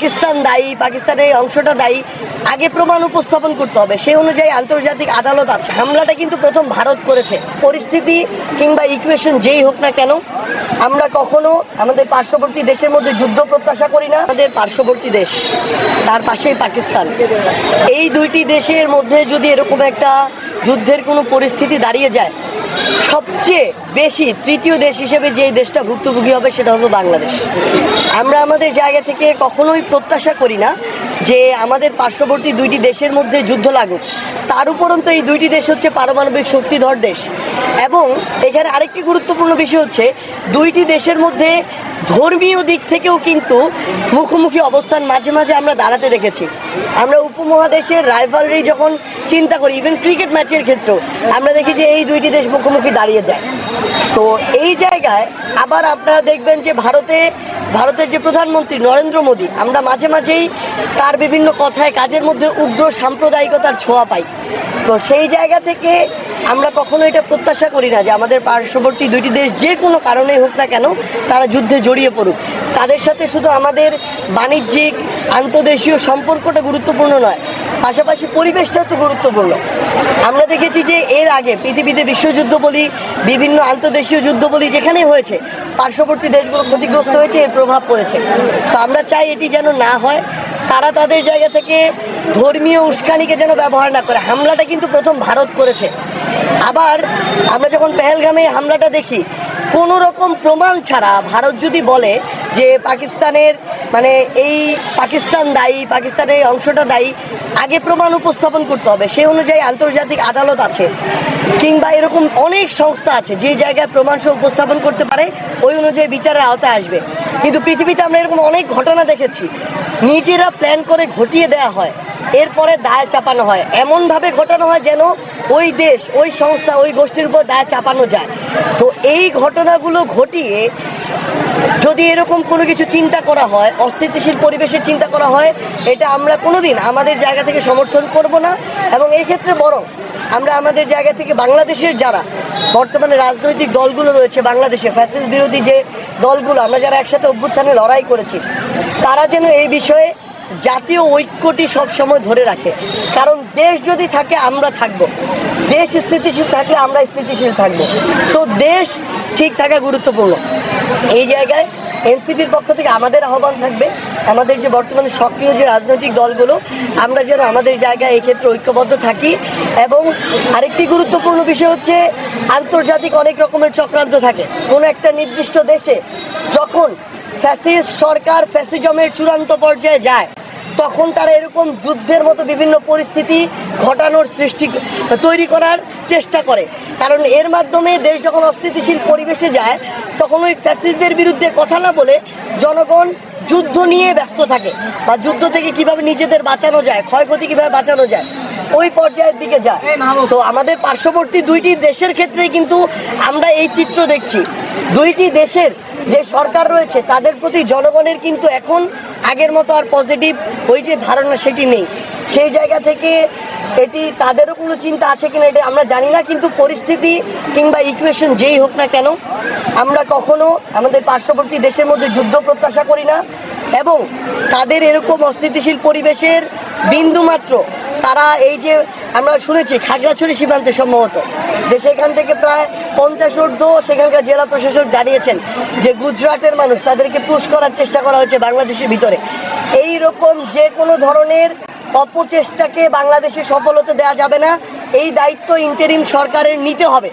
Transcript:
পাকিস্তান দায়ী, পাকিস্তানের অংশটা দায়ী, আগে প্রমাণ উপস্থাপন করতে হবে। সেই অনুযায়ী আন্তর্জাতিক আদালত আছে। হামলাটা কিন্তু প্রথম ভারত করেছে। পরিস্থিতি কিংবা ইকুয়েশন যেই হোক না কেন, আমরা কখনো আমাদের পার্শ্ববর্তী দেশের মধ্যে যুদ্ধ প্রত্যাশা করি না। আমাদের পার্শ্ববর্তী দেশ, তার পাশেই পাকিস্তান। এই দুইটি দেশের মধ্যে যদি এরকম একটা যুদ্ধের কোনো পরিস্থিতি দাঁড়িয়ে যায় সবচেয়ে বেশি, তৃতীয় দেশ হিসেবে যে দেশটা ভুক্তভোগী হবে সেটা হলো বাংলাদেশ। আমরা আমাদের জায়গা থেকে কখনোই প্রত্যাশা করি না যে আমাদের পার্শ্ববর্তী দুইটি দেশের মধ্যে যুদ্ধ লাগুক। তার উপরন্ত এই দুইটি দেশ হচ্ছে পারমাণবিক শক্তিধর দেশ। এবং এখানে আরেকটি গুরুত্বপূর্ণ বিষয় হচ্ছে, দুইটি দেশের মধ্যে ধর্মীয় দিক থেকেও কিন্তু মুখোমুখি অবস্থান মাঝে মাঝে আমরা দাঁড়াতে দেখেছি। আমরা উপমহাদেশের রাইভালরি যখন চিন্তা করি ইভেন ক্রিকেট ম্যাচের ক্ষেত্রেও, আমরা দেখি যে এই দুইটি দেশ মুখোমুখি দাঁড়িয়ে যায়। তো এই জায়গায় আবার আপনারা দেখবেন যে ভারতে, ভারতের যে প্রধানমন্ত্রী নরেন্দ্র মোদী, আমরা মাঝে মাঝেই তার বিভিন্ন কথায় কাজের মধ্যে উগ্র সাম্প্রদায়িকতার ছোঁয়া পাই। তো সেই জায়গা থেকে আমরা কখনো এটা প্রত্যাশা করি না যে আমাদের পার্শ্ববর্তী দুইটি দেশ যে কোনো কারণেই হোক না কেন তারা যুদ্ধে জড়িয়ে পড়ুক। তাদের সাথে শুধু আমাদের বাণিজ্যিক, আন্তদেশীয় সম্পর্কটা গুরুত্বপূর্ণ নয় পাশাপাশি পরিবেশটাও তো গুরুত্বপূর্ণ। আমরা দেখেছি যে এর আগে পৃথিবীতে বিশ্বযুদ্ধ বলি, বিভিন্ন আন্তর্দেশীয় যুদ্ধ বলি যেখানেই হয়েছে, পার্শ্ববর্তী দেশগুলো ক্ষতিগ্রস্ত হয়েছে, এর প্রভাব পড়েছে। তো আমরা চাই এটি যেন না হয়, তারা তাদের জায়গা থেকে ধর্মীয় উস্কানিকে যেন ব্যবহার না করে। হামলাটা কিন্তু প্রথম ভারত করেছে। আবার আমরা যখন পেহেলগামে হামলাটা দেখি কোনো রকম প্রমাণ ছাড়া ভারত যদি বলে যে পাকিস্তানের মানে এই পাকিস্তান দায়ী, পাকিস্তানের এই অংশটা দায়ী, আগে প্রমাণ উপস্থাপন করতে হবে। সেই অনুযায়ী আন্তর্জাতিক আদালত আছে। কিংবা এরকম অনেক সংস্থা আছে, যে জায়গায় প্রমাণ উপস্থাপন করতে পারে, ওই অনুযায়ী বিচারের আওতায় আসবে। কিন্তু পৃথিবীতে আমরা এরকম অনেক ঘটনা দেখেছি। নিজেরা প্ল্যান করে ঘটিয়ে দেওয়া হয়। এরপরে দায় চাপানো হয়। এমনভাবে ঘটানো হয় যেন ওই দেশ, ওই সংস্থা, ওই গোষ্ঠীর উপর দায় চাপানো যায়। তো এই ঘটনাগুলো ঘটিয়ে যদি এরকম কোনো কিছু চিন্তা করা হয়, অস্থিতিশীল পরিবেশের চিন্তা করা হয়, এটা আমরা কোনোদিন আমাদের জায়গা থেকে সমর্থন করব না এবং এই ক্ষেত্রে বরং আমরা আমাদের জায়গা থেকে বাংলাদেশের যারা বর্তমানে রাজনৈতিক দলগুলো রয়েছে, বাংলাদেশে ফ্যাসিস বিরোধী যে দলগুলো, আমরা যারা একসাথে অভ্যুত্থানে লড়াই করেছি, তারা যেন এই বিষয়ে জাতীয় ঐক্যটি সবসময় ধরে রাখে। কারণ দেশ যদি থাকে, আমরা থাকব। দেশ স্থিতিশীল থাকলে আমরা স্থিতিশীল থাকব। সো দেশ ঠিক থাকা গুরুত্বপূর্ণ। এই জায়গায় এনসিপির পক্ষ থেকে আমাদের আহ্বান থাকবে। আমাদের যে বর্তমানে সক্রিয় যে রাজনৈতিক দলগুলো, আমরা যেন আমাদের জায়গায় এক্ষেত্রে ঐক্যবদ্ধ থাকি। এবং আরেকটি গুরুত্বপূর্ণ বিষয় হচ্ছে, আন্তর্জাতিক অনেক রকমের চক্রান্ত থাকে। কোনো একটা নির্দিষ্ট দেশে যখন ফ্যাসিস্ট সরকার ফ্যাসিজমের চূড়ান্ত পর্যায়ে যায় তখন তারা এরকম যুদ্ধের মতো বিভিন্ন পরিস্থিতি ঘটানোর সৃষ্টি তৈরি করার চেষ্টা করে। কারণ এর মাধ্যমে দেশ যখন অস্থিতিশীল পরিবেশে যায় তখন ওই ফ্যাসিস্টদের বিরুদ্ধে কথা না বলে জনগণ যুদ্ধ নিয়ে ব্যস্ত থাকে বা যুদ্ধ থেকে কীভাবে নিজেদের বাঁচানো যায় ক্ষয়ক্ষতি কীভাবে বাঁচানো যায় ওই পর্যায়ের দিকে যায়। তো আমাদের পার্শ্ববর্তী দুইটি দেশের ক্ষেত্রে কিন্তু আমরা এই চিত্র দেখছি। দুইটি দেশের যে সরকার রয়েছে, তাদের প্রতি জনগণের কিন্তু এখন আগের মতো আর পজিটিভ ওই যে ধারণা সেটি নেই। সেই জায়গা থেকে এটি তাদেরও কোনো চিন্তা আছে কিনা এটা আমরা জানি না, কিন্তু পরিস্থিতি কিংবা ইকুয়েশন যেই হোক না কেন, আমরা কখনো আমাদের পার্শ্ববর্তী দেশের মধ্যে যুদ্ধ প্রত্যাশা করি না এবং তাদের এরকম অস্থিতিশীল পরিবেশের বিন্দুমাত্র তারা এই যে আমরা শুনেছি খাগড়াছড়ি সীমান্তে সম্ভবত, যে সেখান থেকে প্রায় পঞ্চাশ ঊর্ধ্ব সেখানকার জেলা প্রশাসক জানিয়েছেন যে গুজরাটের মানুষ তাদেরকে পুশ করার চেষ্টা করা হয়েছে বাংলাদেশের ভিতরে। এই রকম যে কোনো ধরনের অপচেষ্টাকে বাংলাদেশে সফলতা দেওয়া যাবে না, এই দায়িত্ব ইন্টারিম সরকারের নিতে হবে।